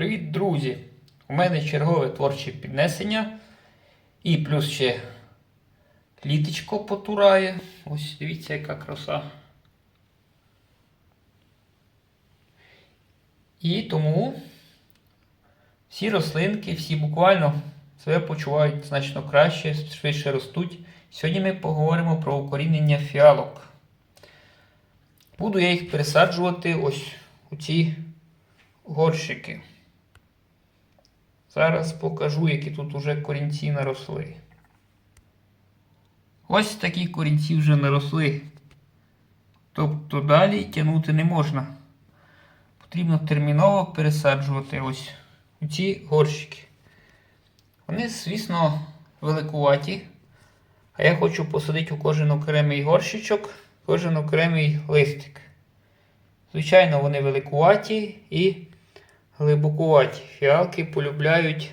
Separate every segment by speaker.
Speaker 1: Привіт, друзі! У мене чергове творче піднесення. І плюс ще літочко потурає. Ось дивіться, яка краса. І тому всі рослинки, всі буквально себе почувають значно краще, швидше ростуть. Сьогодні ми поговоримо про укорінення фіалок. Буду я їх пересаджувати ось у ці горщики. Зараз покажу, які тут уже корінці наросли. Ось такі корінці вже наросли. Тобто далі тягнути не можна. Потрібно терміново пересаджувати ось у ці горщики. Вони, звісно, великуваті. А я хочу посадити у кожен окремий горщичок, кожен окремий листик. Звичайно, вони великуваті і глибокуваті. Фіалки полюбляють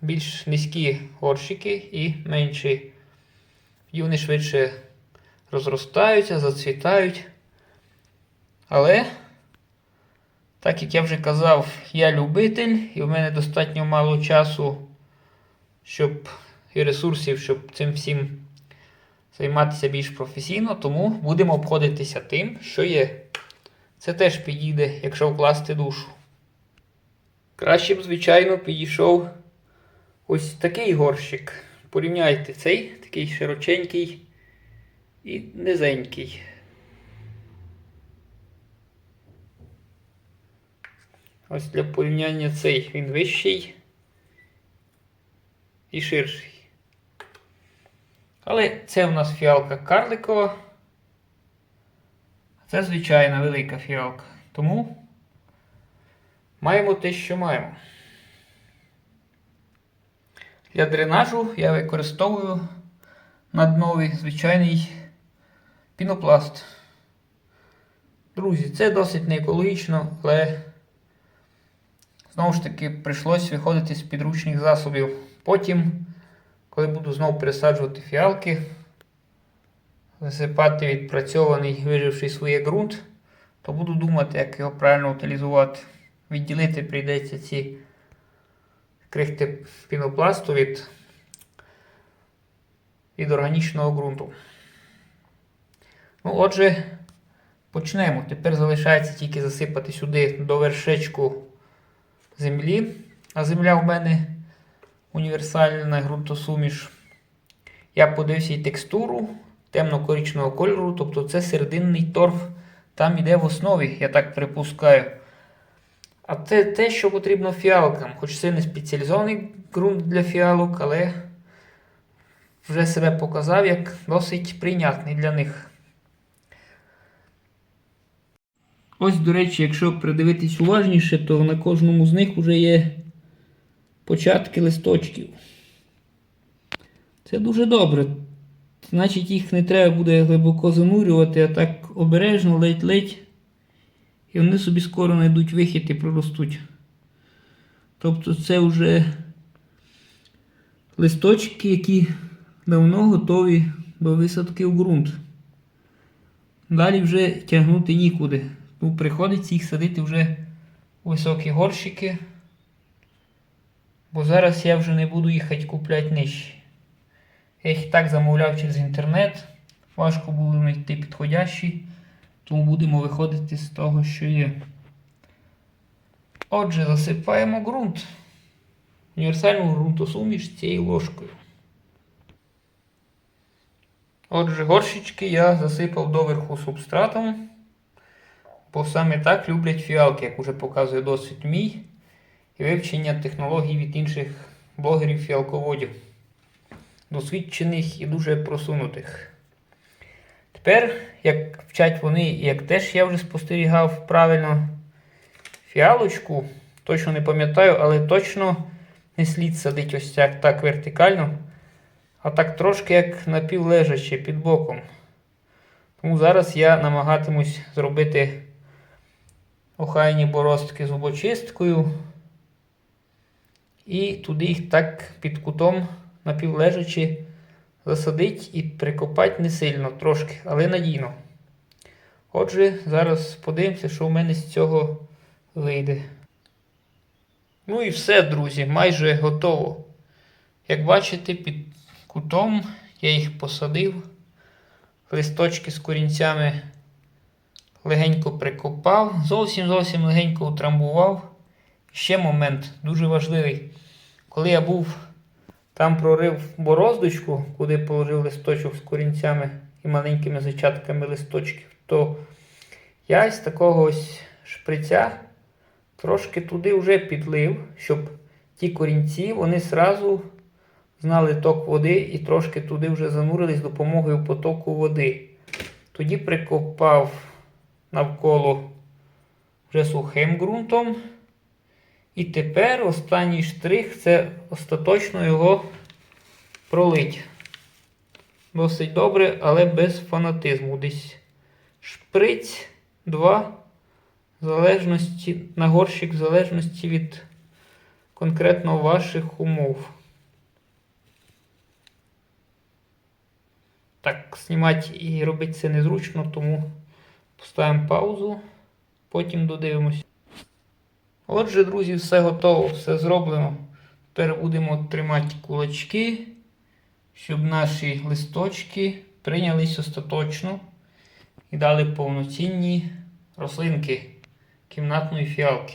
Speaker 1: більш низькі горщики і менші. І швидше розростаються, зацвітають. Але, так як я вже казав, я любитель, і в мене достатньо мало часу, щоб і ресурсів, щоб цим всім займатися більш професійно, тому будемо обходитися тим, що є. Це теж підійде, якщо вкласти душу. Краще б, звичайно, підійшов ось такий горщик. Порівняйте цей, такий широченький і низенький. Ось для порівняння цей він вищий і ширший. Але це у нас фіалка карликова. Це звичайна велика фіалка. Тому маємо те, що маємо. Для дренажу я використовую на днові звичайний пінопласт. Друзі, це досить не екологічно, але знову ж таки прийшлось виходити з підручних засобів. Потім, коли буду знову пересаджувати фіалки, засипати відпрацьований, виживший своє ґрунт, то буду думати, як його правильно утилізувати. Відділити прийдеться ці крихти пінопласту від, від органічного ґрунту. Ну, отже, почнемо. Тепер залишається тільки засипати сюди до вершечку землі. А земля в мене універсальна ґрунтосуміш. Я подивився і текстуру темно-коричного кольору, тобто це серединний торф. Там іде в основі, я так припускаю. А це те, що потрібно фіалкам. Хоч це не спеціалізований ґрунт для фіалок, але вже себе показав як досить прийнятний для них. Ось, до речі, якщо придивитись уважніше, то на кожному з них вже є початки листочків. Це дуже добре. Значить, їх не треба буде глибоко занурювати, а так обережно, ледь-ледь. І вони собі скоро знайдуть вихід і проростуть. Тобто це вже листочки, які давно готові до висадки в ґрунт. Далі вже тягнути нікуди. Ну, приходиться їх садити вже у високі горщики. Бо зараз я вже не буду їхати купляти нижчі. Я їх і так замовляв через інтернет. Важко було знайти підходящі. Тому будемо виходити з того, що є. Отже, засипаємо ґрунт. Універсальну ґрунтосуміш цією ложкою. Отже, горщички я засипав доверху субстратом. Бо саме так люблять фіалки, як уже показує досвід мій. І вивчення технологій від інших блогерів-фіалководів. Досвідчених і дуже просунутих. Тепер, як вчать вони, як теж я вже спостерігав правильно фіалочку, точно не пам'ятаю, але точно не слід садити ось так, так вертикально, а так трошки як напівлежаче під боком. Тому зараз я намагатимусь зробити охайні боростки зубочисткою. І туди їх так під кутом напівлежачи засадить і прикопати не сильно трошки, але надійно. Отже, зараз подивимося, що в мене з цього вийде. Ну і все, друзі, майже готово. Як бачите, під кутом я їх посадив. Листочки з корінцями легенько прикопав, зовсім зовсім легенько утрамбував. Ще момент дуже важливий. Коли я був там прорив бороздочку, куди положив листочок з корінцями і маленькими зачатками листочків, то я з такого ось шприця трошки туди вже підлив, щоб ті корінці вони сразу знали ток води і трошки туди вже занурились допомогою потоку води. Тоді прикопав навколо вже сухим ґрунтом. І тепер останній штрих це остаточно його пролить. Досить добре, але без фанатизму. Десь шприць 2 в залежності, на горщик в залежності від конкретно ваших умов. Так, знімати і робити це незручно, тому поставимо паузу, потім додивимось. Отже, друзі, все готово, все зроблено. Тепер будемо тримати кулачки, щоб наші листочки прийнялись остаточно і дали повноцінні рослинки кімнатної фіалки.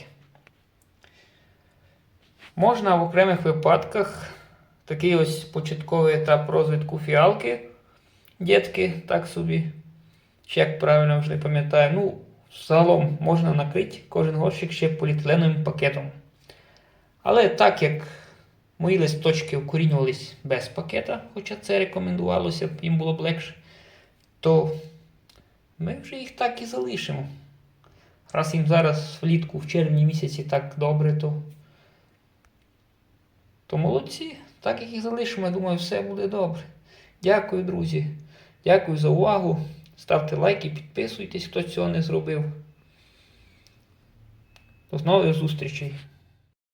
Speaker 1: Можна в окремих випадках такий ось початковий етап розвитку фіалки, дітки, так собі, чи як правильно вже не пам'ятаю. Ну, загалом можна накрити кожен горщик ще поліетиленовим пакетом. Але так як мої листочки укорінювались без пакета, хоча це рекомендувалося, їм було б легше, то ми вже їх так і залишимо. Раз їм зараз влітку в червні місяці так добре, то, то молодці, так як їх залишимо, я думаю, все буде добре. Дякую, друзі. Дякую за увагу. Ставте лайки, підписуйтесь, хто цього не зробив. До нових зустрічей!